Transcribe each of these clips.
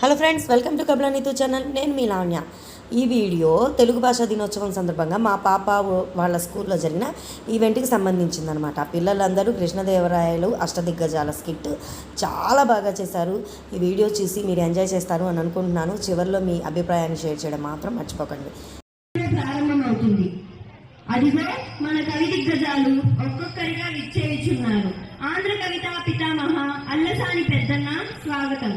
Hello friends welcome to Kabala Neethu channel నేను మీ లావణ్య. ఈ వీడియో తెలుగు భాషా దినోత్సవం సందర్భంగా మా పాప వాళ్ళ స్కూల్లో జరిగిన ఈవెంట్కి సంబంధించిందనమాట పిల్లలందరూ కృష్ణదేవరాయలు అష్టదిగ్గజాల స్కిట్ చాలా బాగా చేశారు. ఈ వీడియో చూసి మీరు ఎంజాయ్ చేస్తారు అని అనుకుంటున్నాను. చివరిలో మీ అభిప్రాయాన్ని షేర్ చేయడం మాత్రం మర్చిపోకండి. ప్రారంభమవుతుంది. అదిగో మన కవి దిగ్గజాలు ఒక్కొక్కరిగా విచ్చేయుచున్నారు. ఆంధ్ర కవితా పితామహ అల్లసాని పెద్దన్న స్వాగతం.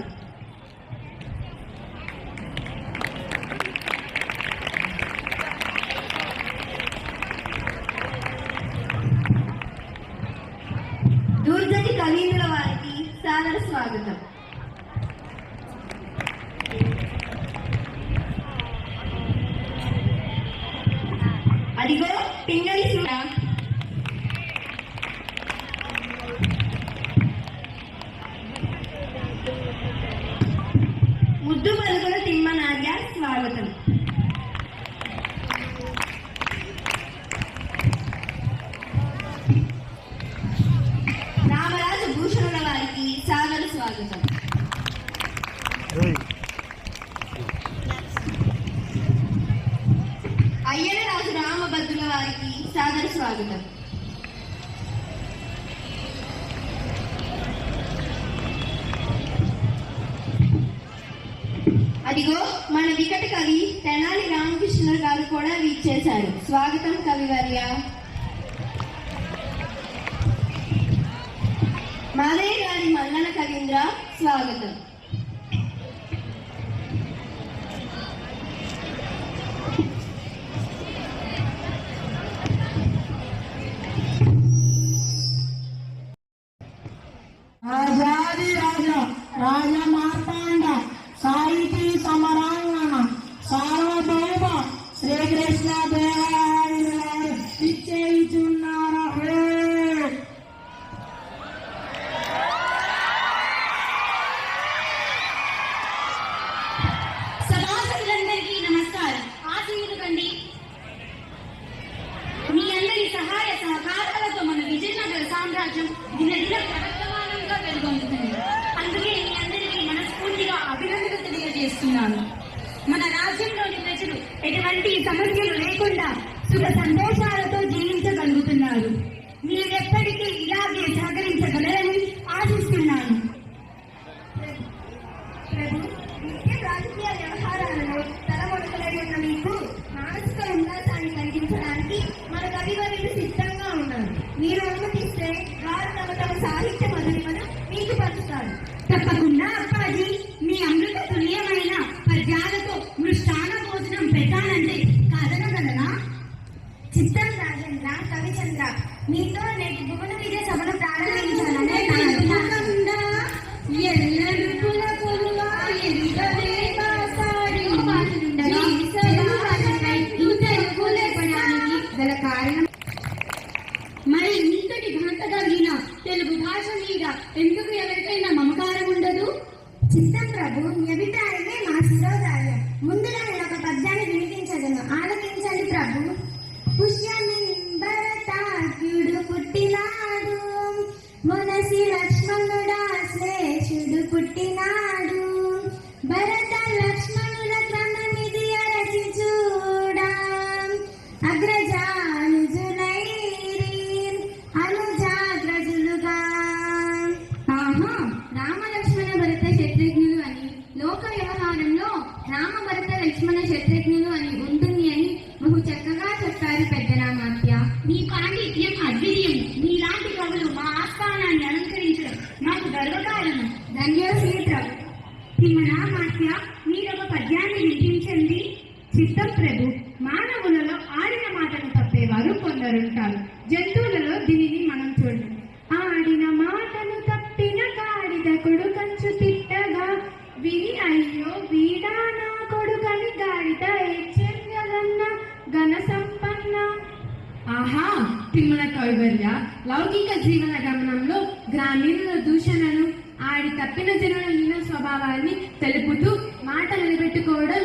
atención. సాదర అదిగో మన వికట కవి తెనాలి రామకృష్ణ గారు కూడా వీచేశారు స్వాగతం కవివర్య మాదయ్య గారి మల్లన కవీంద్ర స్వాగతం. శ్రీకృష్ణ దేవాలయ ఇచ్చేయుచున్నారు హే! నమస్కారం. ఆశీనులు మీ అందరి సహాయ సహకారాలతో మన విజయనగర సామ్రాజ్యం దినదిన ప్రవర్తమానంగా వెలుగొందుతుంది. అందుకే మీ అందరికీ మనస్ఫూర్తిగా అభినందనలు తెలియజేస్తున్నాను. మన రాజ్యంలోని ఎటువంటి సమస్యలు లేకుండా సుఖ సంతోషాలతో జీవించగలుగుతున్నారు. మీరెప్పటికీ ఇలాగే సహకరించగలరని ఆశిస్తున్నాను. ప్రభు నిత్య రాజకీయ వ్యవహారాలలో తలముడకలై ఉన్న మీకు మానసిక ఉల్లాసాన్ని కలిగించడానికి మన కవివర్యులు సిద్ధంగా ఉన్నారు. మీరు అనుమతిస్తే వారు తమ తమ సాహిత్య మధురిమను మీకు పంచుతారు. తప్పకుండా అప్పాజీ మీ అమృత తుల్యమైన పద్యాలతో మీతో నేటి భువన విజయ సభను ప్రారంభించాలనే నా గల కారణం మరి ఇంతటి ఘనత కలిగిన తెలుగు భాష మీద ఎందుకు ఎవరికైనా మమకారం ఉండదు? చిత్తం ప్రభు మీ అభిప్రాయమే మా శిరోధార్యం ముందుగా నేను ఒక పద్యాన్ని వినిపించగలను. ఆలకించండి ప్రభు. వినిపించండి ప్రభు మానవులలో ఆడిన మాటను తప్పేవారు కొందరుంటారు జంతువులలో దీనిని మనం చూడండి ఆడిన మాటను తప్పిన గాడిద కొడుకంచు తిట్టగా విని అయ్యో వీడా నా కొడుకని గాడిద ఏడ్చెయ్యగన్న ఘన సంపన్న. ఆహా తిమ్మల కవివర్య లౌకిక జీవన గమనంలో గ్రామీణుల దూషణను ఆడి తప్పిన జనుల స్వభావాన్ని తెలుపుతూ మాట నిలబెట్టుకోవడం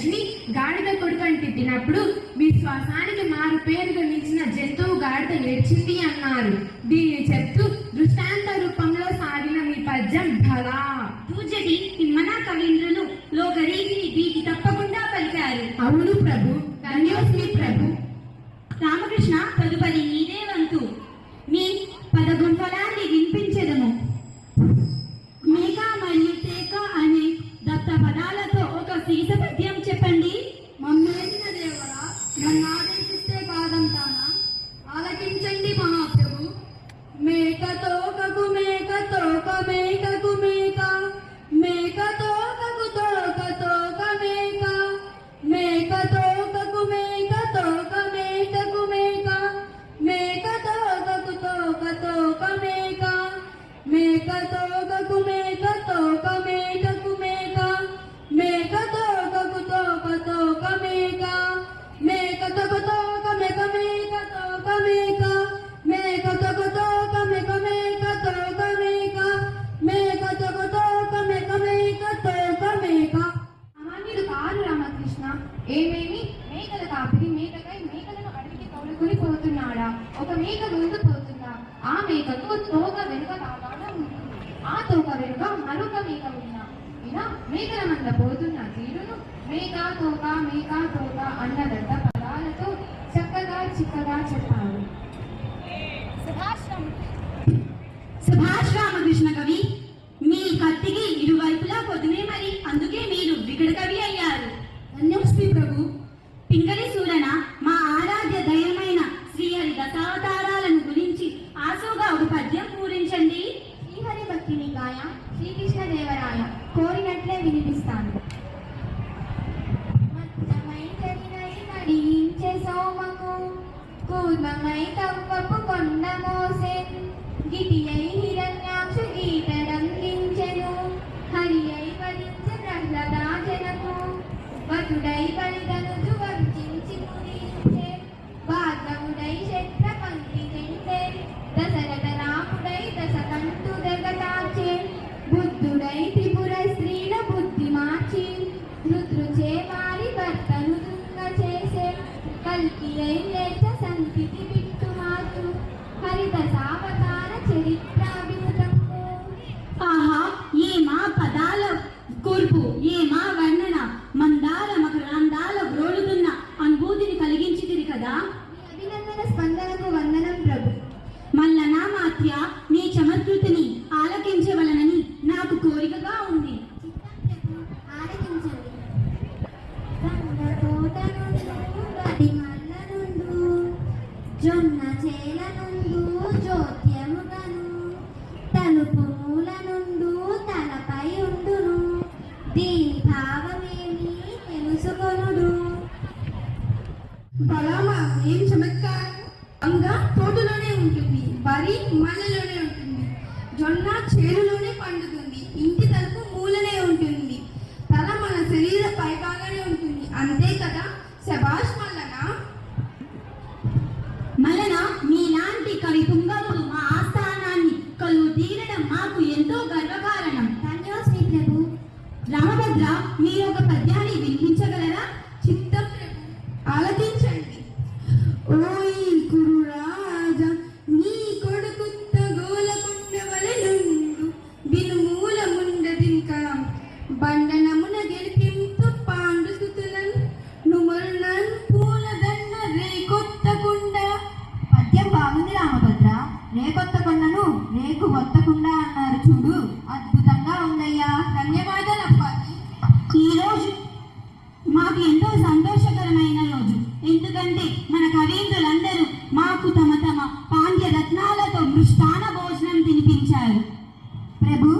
మనిషిని గాడిద కొడుకు అని తిట్టినప్పుడు విశ్వాసానికి మారు పేరుగా నిలిచిన జంతువు గాడిద ఏడ్చింది అన్నారు. దీన్ని చెప్తూ దృష్టాంత రూపంలో సాగిన మీ పద్యం భలా పూజటి మన కవీంద్రులు లోగరీతిని దీనికి తప్పకుండా పలికారు. అవును ప్రభు ధన్యోస్మి ప్రభు. ఆ తోక వెనుక మరొక మేక విన్నా ఇలా మేకల మంద పోతున్న తీరును మేక తోక మేక తోక అన్నదంత పదాలతో చక్కగా చిక్కగా చెప్పారు. సుభాష్ రామకృష్ణ కవి సోమకు కూర్మమై కవ్వపు కొండ మోసే గిటి అయి పైబాగానే ఉంటుంది. అంతే కదా? శబాష్ మల్లన మల్లన మీలాంటి కవి తుంగలు మా ఆస్థానాన్ని కలువు తీరడం మాకు ఎంతో గర్వకారణం. ధన్యవాశ్రీ ప్రభు. రామభద్ర మీరు ఒక పద్యాన్ని వినిపించగలరా? చిత్తం ప్రభు. ఆలకించ Prabu.